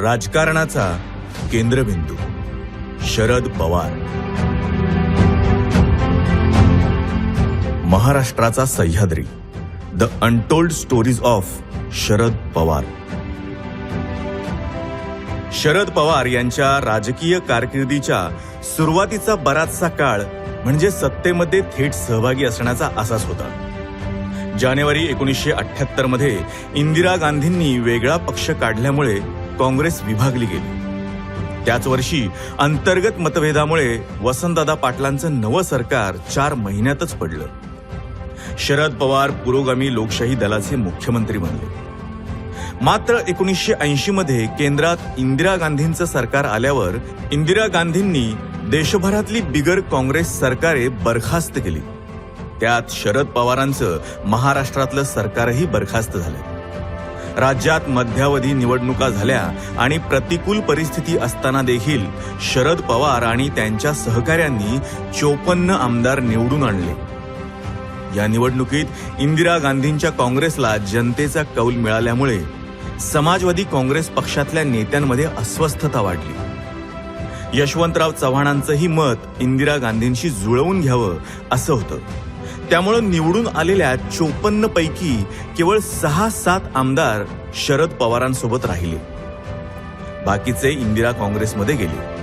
राजकारणाचा केंद्रबिंदू शरद पवार. महाराष्ट्राचा Sahyadri the untold stories of Sharad Pawar. Sharad Pawar यांच्या राजकीय कारकिर्दीच्या सुरुवातीचा बराचसा काळ म्हणजे सत्तेमध्ये थेट सहभागी असण्याचा असाच होता. जानेवारी एकोणीसशे अठ्याहत्तरमध्ये इंदिरा गांधींनी वेगळा पक्ष काढल्यामुळे काँग्रेस विभागली गेली. त्याच वर्षी अंतर्गत मतभेदामुळे वसंतदादा पाटलांचं नवं सरकार चार महिन्यातच पडलं. शरद पवार पुरोगामी लोकशाही दलाचे मुख्यमंत्री बनले. मात्र एकोणीसशे ऐंशी मध्ये केंद्रात इंदिरा गांधींचं सरकार आल्यावर इंदिरा गांधींनी देशभरातली बिगर काँग्रेस सरकारे बरखास्त केली. त्यात शरद पवारांचं महाराष्ट्रातलं सरकारही बरखास्त झालं. राज्यात मध्यावधी निवडणुका झाल्या आणि प्रतिकूल परिस्थिती असताना देखील शरद पवार आणि त्यांच्या सहकाऱ्यांनी चोपन्न आमदार निवडून आणले. या निवडणुकीत इंदिरा गांधींच्या काँग्रेसला जनतेचा कौल मिळाल्यामुळे समाजवादी काँग्रेस पक्षातल्या नेत्यांमध्ये अस्वस्थता वाढली. यशवंतराव चव्हाणांचंही मत इंदिरा गांधींशी जुळवून घ्यावं असं होतं. त्यामुळं निवडून आलेल्या चोपन्न पैकी केवळ सहा सात आमदार शरद पवारांसोबत राहिले. बाकीचे इंदिरा काँग्रेसमध्ये गेले.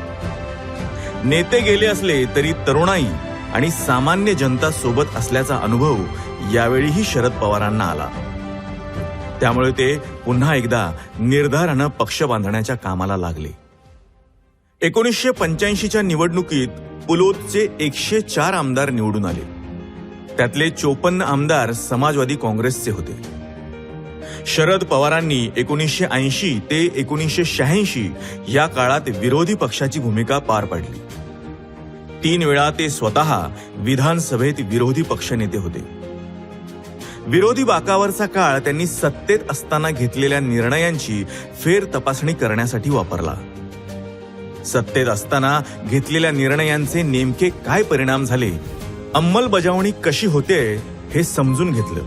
नेते गेले असले तरी तरुणाई आणि सामान्य जनता सोबत असल्याचा अनुभव यावेळीही शरद पवारांना आला. त्यामुळे ते पुन्हा एकदा निर्धारानं पक्ष बांधण्याच्या कामाला लागले. एकोणीसशे पंच्याऐंशीच्या निवडणुकीत पुलोदचे एकशे चार आमदार निवडून आले. त्यातले चोपन्न आमदार समाजवादी काँग्रेसचे होते. शरद पवारांनी एकोणीसशे ऐंशी ते एकोणीसशे शहाऐंशी या काळात विरोधी पक्षाची भूमिका पार पाडली. तीन वेळा ते स्वतः विधानसभेत विरोधी पक्षनेते होते. विरोधी बाकावरचा काळ त्यांनी सत्तेत असताना घेतलेल्या निर्णयांची फेर तपासणी करण्यासाठी वापरला. सत्तेत असताना घेतलेल्या निर्णयांचे नेमके काय परिणाम झाले अंमलबजावणी कशी होते हे समजून घेतलं.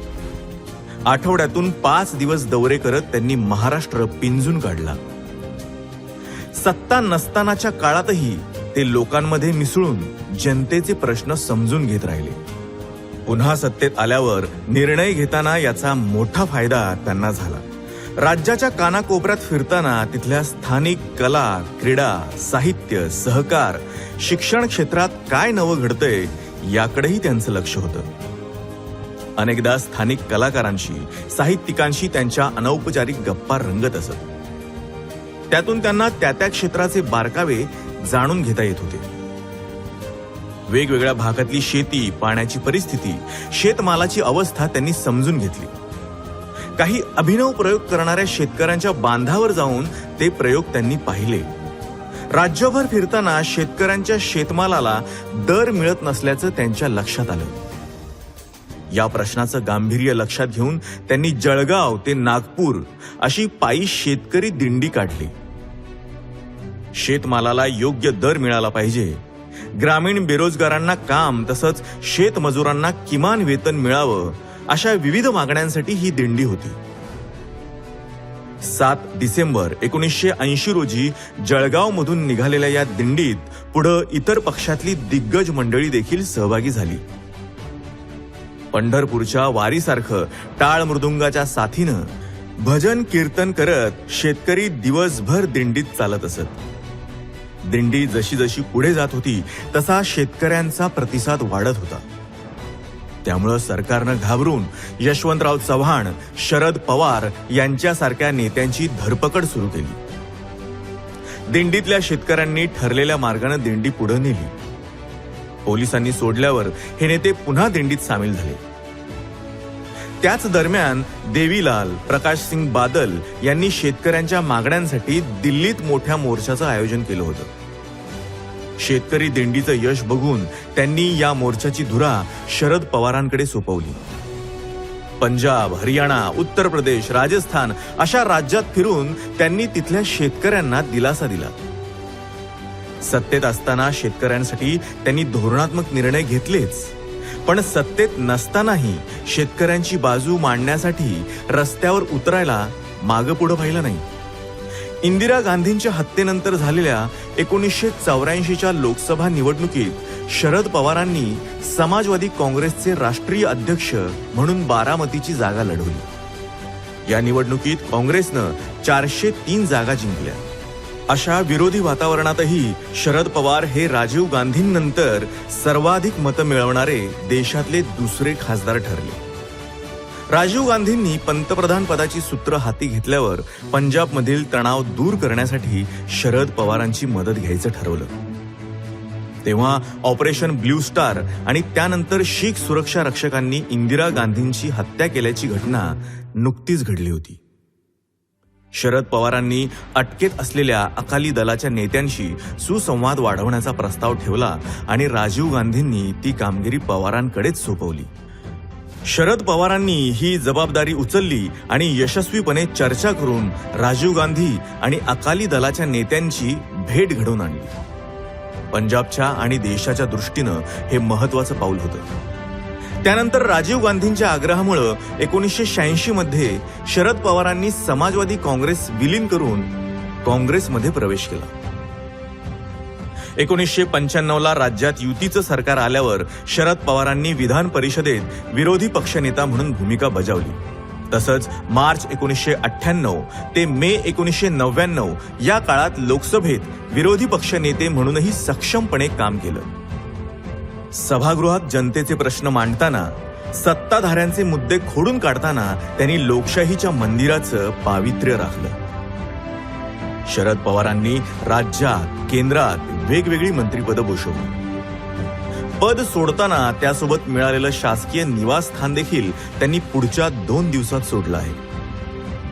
आठवड्यातून पाच दिवस दौरे करत त्यांनी महाराष्ट्र पिंजून काढला. सत्ता नसतानाच्या काळातही ते लोकांमध्ये मिसळून जनतेचे प्रश्न समजून घेत राहिले. पुन्हा सत्तेत आल्यावर निर्णय घेताना याचा मोठा फायदा त्यांना झाला. राज्याच्या कानाकोपऱ्यात फिरताना तिथल्या स्थानिक कला क्रीडा साहित्य सहकार शिक्षण क्षेत्रात काय नवं घडतंय याकडेही त्यांचं लक्ष होतं. अनेकदा स्थानिक कलाकारांशी साहित्यिकांशी त्यांच्या अनौपचारिक गप्पा रंगत असत. त्यातून त्यांना त्या त्या क्षेत्राचे बारकावे जाणून घेता येत होते. वेगवेगळ्या भागातली शेती पाण्याची परिस्थिती शेतमालाची अवस्था त्यांनी समजून घेतली. काही अभिनव प्रयोग करणाऱ्या शेतकऱ्यांच्या बांधावर जाऊन ते प्रयोग त्यांनी पाहिले. राज्यभर फिरताना शेतकऱ्यांच्या शेतमालाला दर मिळत नसल्याचं त्यांच्या लक्षात आलं. या प्रश्नाचं गांभीर्य लक्षात घेऊन त्यांनी जळगाव ते नागपूर अशी पायी शेतकरी दिंडी काढली. शेतमालाला योग्य दर मिळाला पाहिजे. ग्रामीण बेरोजगारांना काम तसंच शेतमजुरांना किमान वेतन मिळावं अशा विविध मागण्यांसाठी ही दिंडी होती. सात डिसेंबर एकोणीसशे ऐंशी रोजी जळगाव मधून निघालेल्या या दिंडीत पुढं इतर पक्षातली दिग्गज मंडळी देखील सहभागी झाली. पंढरपूरच्या वारीसारखं टाळ मृदुंगाच्या साथीनं भजन कीर्तन करत शेतकरी दिवसभर दिंडीत चालत असत. दिंडी जशी जशी पुढे जात होती तसा शेतकऱ्यांचा प्रतिसाद वाढत होता. त्यामुळं सरकारनं घाबरून यशवंतराव चव्हाण शरद पवार यांच्यासारख्या नेत्यांची धरपकड सुरू केली. दिंडीतल्या शेतकऱ्यांनी ठरलेल्या मार्गानं दिंडी पुढे नेली. पोलिसांनी सोडल्यावर हे नेते पुन्हा दिंडीत सामील झाले. त्याच दरम्यान देवीलाल प्रकाश सिंग बादल यांनी शेतकऱ्यांच्या मागण्यांसाठी दिल्लीत मोठ्या मोर्चाचं आयोजन केलं होतं. शेतकरी दिंडीचं यश बघून त्यांनी या मोर्चाची धुरा शरद पवारांकडे सोपवली. पंजाब हरियाणा उत्तर प्रदेश राजस्थान अशा राज्यात फिरून त्यांनी तिथल्या शेतकऱ्यांना दिलासा दिला. सत्तेत असताना शेतकऱ्यांसाठी त्यांनी धोरणात्मक निर्णय घेतलेच. पण सत्तेत नसतानाही शेतकऱ्यांची बाजू मांडण्यासाठी रस्त्यावर उतरायला मागं पुढं पाहिलं नाही. इंदिरा गांधींच्या हत्येनंतर झालेल्या एकोणीसशे चौऱ्याऐंशीच्या लोकसभा निवडणुकीत शरद पवारांनी समाजवादी काँग्रेसचे राष्ट्रीय अध्यक्ष म्हणून बारामतीची जागा लढवली. या निवडणुकीत काँग्रेसनं चारशे तीन जागा जिंकल्या. अशा विरोधी वातावरणातही शरद पवार हे राजीव गांधींनंतर सर्वाधिक मतं मिळवणारे देशातले दुसरे खासदार ठरले. राजीव गांधींनी पंतप्रधान पदाची सूत्र हाती घेतल्यावर पंजाबमधील तणाव दूर करण्यासाठी शरद पवारांची मदत घ्यायचं ठरवलं. तेव्हा ऑपरेशन ब्ल्यू स्टार आणि त्यानंतर शीख सुरक्षा रक्षकांनी इंदिरा गांधींची हत्या केल्याची घटना नुकतीच घडली होती. शरद पवारांनी अटकेत असलेल्या अकाली दलाच्या नेत्यांशी सुसंवाद वाढवण्याचा प्रस्ताव ठेवला आणि राजीव गांधींनी ती कामगिरी पवारांकडेच सोपवली. शरद पवारांनी ही जबाबदारी उचलली आणि यशस्वीपणे चर्चा करून राजीव गांधी आणि अकाली दलाच्या नेत्यांची भेट घडवून आणली. पंजाबच्या आणि देशाच्या दृष्टीनं हे महत्वाचं पाऊल होतं. त्यानंतर राजीव गांधींच्या आग्रहामुळं एकोणीसशे शहाऐंशी मध्ये शरद पवारांनी समाजवादी काँग्रेस विलीन करून काँग्रेसमध्ये प्रवेश केला. एकोणीसशे पंच्याण्णवला राज्यात युतीचं सरकार आल्यावर शरद पवारांनी विधान परिषदेत विरोधी पक्षनेता म्हणून भूमिका बजावली. तसंच मार्च एकोणीसशे अठ्ठ्याण्णव ते मे एकोणीसशे नव्याण्णव या काळात लोकसभेत विरोधी पक्ष नेते म्हणूनही सक्षमपणे काम केलं. सभागृहात जनतेचे प्रश्न मांडताना सत्ताधाऱ्यांचे मुद्दे खोडून काढताना त्यांनी लोकशाहीच्या मंदिराचं पावित्र्य राखलं. शरद पवारांनी राज्यात केंद्रात वेगवेगळी मंत्रीपदं भूषवली. पद सोडताना त्यासोबत मिळालेलं शासकीय निवासस्थान देखील त्यांनी पुढच्या दोन दिवसात सोडलं आहे.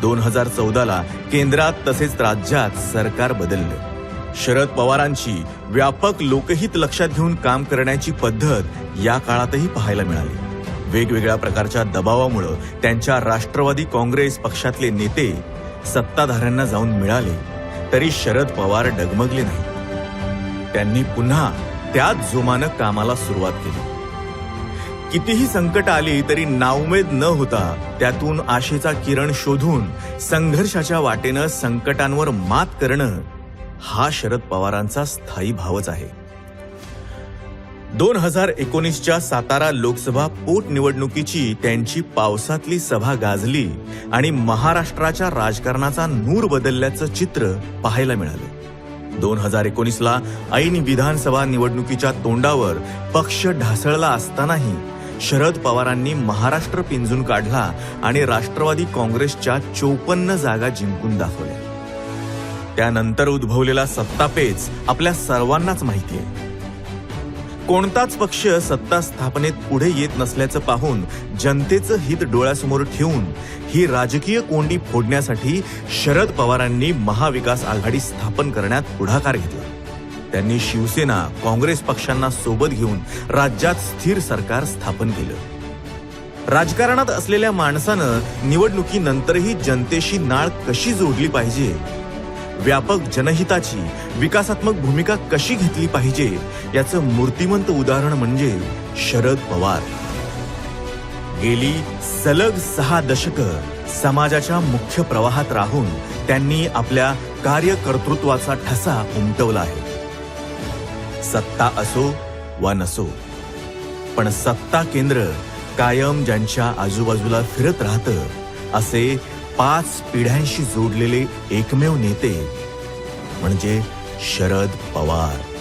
दोन हजार चौदाला केंद्रात तसेच राज्यात सरकार बदललं. शरद पवारांची व्यापक लोकहित लक्षात घेऊन काम करण्याची पद्धत या काळातही पाहायला मिळाली. वेगवेगळ्या प्रकारच्या दबावामुळे त्यांच्या राष्ट्रवादी काँग्रेस पक्षातले नेते सत्ताधाऱ्यांना जाऊन मिळाले तरी शरद पवार डगमगले नाही त्यांनी पुन्हा त्याच जोमानं कामाला सुरुवात केली. कितीही संकट आली तरी नाउमेद न होता त्यातून आशेचा किरण शोधून संघर्षाच्या वाटेनं संकटांवर मात करणं हा शरद पवारांचा स्थायी भावच आहे. दोन हजार एकोणीसच्या सातारा लोकसभा पोटनिवडणुकीची त्यांची पावसातली सभा गाजली आणि महाराष्ट्राच्या राजकारणाचा नूर बदलल्याचं चित्र पाहायला मिळालं. दोन हजार एकोणीसला ऐन विधानसभा निवडणुकीच्या तोंडावर पक्ष ढासळला असतानाही शरद पवारांनी महाराष्ट्र पिंजून काढला आणि राष्ट्रवादी काँग्रेसच्या चोपन्न जागा जिंकून दाखवल्या. त्यानंतर उद्भवलेला सत्तापेच आपल्या सर्वांनाच माहिती आहे. कोणताच पक्ष सत्ता स्थापनेत पुढे येत नसल्याचं पाहून जनतेचं हित डोळ्यासमोर ठेवून ही राजकीय कोंडी फोडण्यासाठी शरद पवारांनी महाविकास आघाडी स्थापन करण्यात पुढाकार घेतला. त्यांनी शिवसेना काँग्रेस पक्षांना सोबत घेऊन राज्यात स्थिर सरकार स्थापन केलं. राजकारणात असलेल्या माणसानं निवडणुकीनंतरही जनतेशी नाळ कशी जोडली पाहिजे व्यापक जनहिताची विकासात्मक भूमिका कशी घेतली पाहिजे याचं मूर्तिमंत उदाहरण म्हणजे शरद पवार. गेली सलग सहा दशक समाजाच्या मुख्य प्रवाहात राहून त्यांनी आपल्या कार्यकर्तृत्वाचा ठसा उमटवला आहे. सत्ता असो वा नसो पण सत्ता केंद्र कायम ज्यांच्या आजूबाजूला फिरत राहतं असे पाच पिढ्यांशी जोडलेले एकमेव नेते म्हणजे शरद पवार.